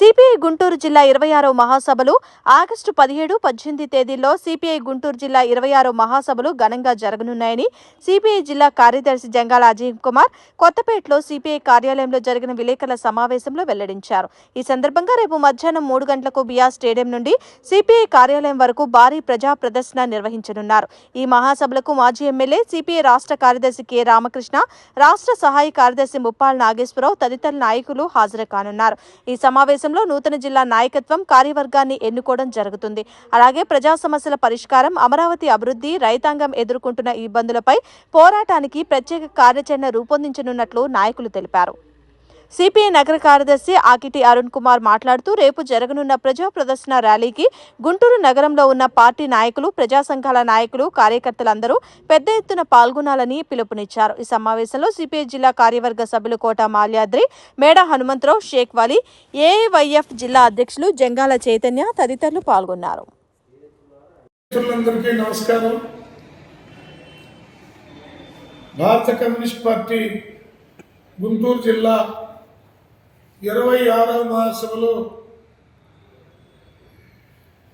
CPI Guntur జిల్లా ఇరవై ఆరో మహాసభలు ఆగస్టు పదిహేడు పద్దెనిమిది తేదీల్లో సిపిఐ గుంటూరు జిల్లా ఇరవై ఆరో మహాసభలు ఘనంగా జరగనున్నాయని సిపిఐ జిల్లా కార్యదర్శి జంగాల అజయ్ కుమార్ కొత్తపేటలో సిపిఐ కార్యాలయంలో జరిగిన విలేకరుల సమావేశంలో వెల్లడించారు. ఈ సందర్భంగా రేపు మధ్యాహ్నం మూడు గంటలకు బిఆర్ స్టేడియం నుండి సిపిఐ కార్యాలయం వరకు భారీ ప్రజా ప్రదర్శన నిర్వహించనున్నారు. ఈ మహాసభలకు మాజీ ఎమ్మెల్యే సిపిఐ రాష్ట్ర కార్యదర్శి కె. రామకృష్ణ రాష్ట్ర సహాయ కార్యదర్శి ముప్పాల నాగేశ్వరరావు తదితర నాయకులు హాజరు కానున్నారు. ఈ సమావేశం సమావేశంలో నూతన జిల్లా నాయకత్వం కార్యవర్గాన్ని ఎన్నుకోవడం జరుగుతుంది. అలాగే ప్రజా సమస్యల పరిష్కారం అమరావతి అభివృద్ధి రైతాంగం ఎదుర్కొంటున్న ఇబ్బందులపై పోరాటానికి ప్రత్యేక కార్యాచరణ రూపొందించనున్నట్లు నాయకులు తెలిపారు. సిపిఐ నగర కార్యదర్శి ఆకిటి అరుణ్ కుమార్ మాట్లాడుతూ రేపు జరగనున్న ప్రజా ప్రదర్శన ర్యాలీకి గుంటూరు నగరంలో ఉన్న పార్టీ నాయకులు ప్రజా సంఘాల నాయకులు కార్యకర్తలందరూ పెద్ద ఎత్తున పాల్గొనాలని పిలుపునిచ్చారు. ఈ సమావేశంలో సిపిఐ జిల్లా కార్యవర్గ సభ్యులు కోట మాల్యాద్రి మేడ హనుమంతరావు షేక్ వాలీ ఏవైఎఫ్ జిల్లా అధ్యక్షులు జంగాల చైతన్య తదితరులు పాల్గొన్నారు. నమస్కారం. భారత కమ్యూనిస్ట్ పార్టీ గుంటూరు జిల్లా ఇరవై ఆరవ మహాసభలో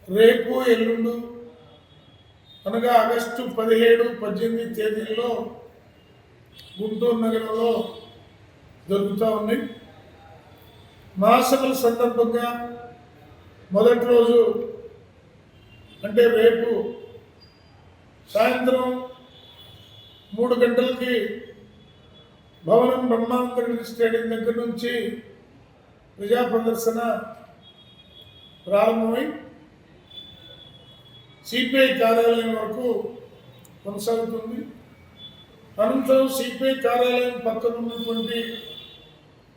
రేపు ఎల్లుండు అనగా ఆగస్టు పదిహేడు పద్దెనిమిది తేదీల్లో గుంటూరు నగరంలో జరుగుతూ ఉన్నాయి మహాసభల సందర్భంగా మొదటి రోజు అంటే రేపు సాయంత్రం మూడు గంటలకి భవనం బ్రహ్మాంతరెడ్డి స్టేడియం దగ్గర నుంచి ప్రజా ప్రదర్శన ప్రారంభమై సిపిఐ కార్యాలయం వరకు కొనసాగుతుంది. అనంతరం సిపిఐ కార్యాలయం పక్కన ఉన్నటువంటి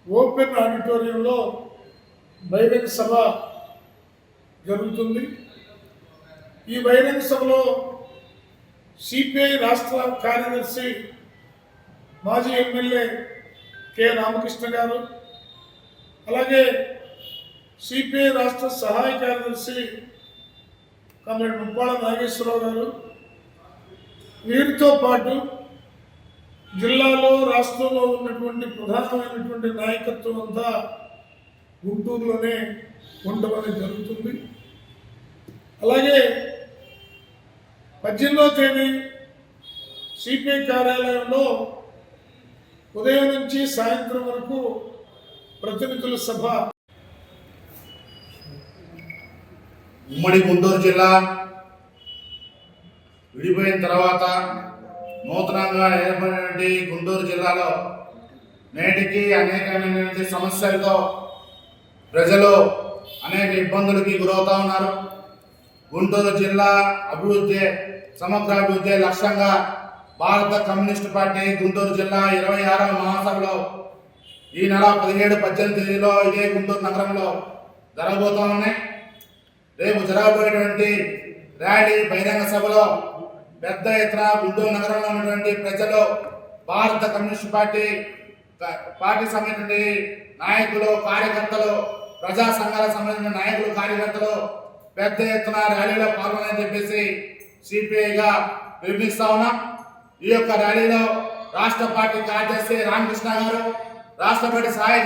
ఓపెన్ ఆడిటోరియంలో బహిరంగ సభ జరుగుతుంది. ఈ బహిరంగ సభలో సిపిఐ రాష్ట్ర కార్యదర్శి మాజీ ఎమ్మెల్యే కె రామకృష్ణ గారు అలాగే సిపిఐ రాష్ట్ర సహాయ కార్యదర్శి కామ్రేడ్ ముప్పాల నాగేశ్వరరావు గారు వీరితో పాటు జిల్లాలో రాష్ట్రంలో ఉన్నటువంటి ప్రధానమైనటువంటి నాయకత్వం అంతా గుంటూరులోనే ఉండమని జరుగుతుంది. అలాగే పద్దెనిమిదో తేదీ సిపిఐ కార్యాలయంలో ఉదయం నుంచి సాయంత్రం వరకు ప్రతినిధుల సభ. ఉమ్మడి గుంటూరు జిల్లా విడిపోయిన తర్వాత నూతనంగా ఏర్పడినటువంటి గుంటూరు జిల్లాలో నేటికి అనేకమైనటువంటి సమస్యలతో ప్రజలు అనేక ఇబ్బందులకి గురవుతా ఉన్నారు. గుంటూరు జిల్లా అభివృద్ధి సమగ్ర అభివృద్ధి లక్ష్యంగా భారత కమ్యూనిస్ట్ పార్టీ గుంటూరు జిల్లా ఇరవై ఆరవ మహాసభలో ఈ నెల పదిహేడు పద్దెనిమిది తేదీలో ఇదే గుంటూరు నగరంలో జరగబోతా ఉన్నాయి. రేపు జరగబోయేటువంటి ర్యాలీ బహిరంగ సభలో పెద్ద ఎత్తున గుంటూరు నగరంలో ఉన్నటువంటి ప్రజలు భారత కమ్యూనిస్ట్ పార్టీ పార్టీ సంబంధించిన నాయకులు కార్యకర్తలు ప్రజా సంఘాల సంబంధించిన నాయకులు కార్యకర్తలు పెద్ద ఎత్తున ర్యాలీలో పాల్గొనని చెప్పేసి సిపిఐగా నిర్మిస్తా ఉన్నాం. ఈ యొక్క ర్యాలీలో రాష్ట్ర పార్టీ కార్యదర్శి రామకృష్ణ గారు రాష్ట్ర సహాయ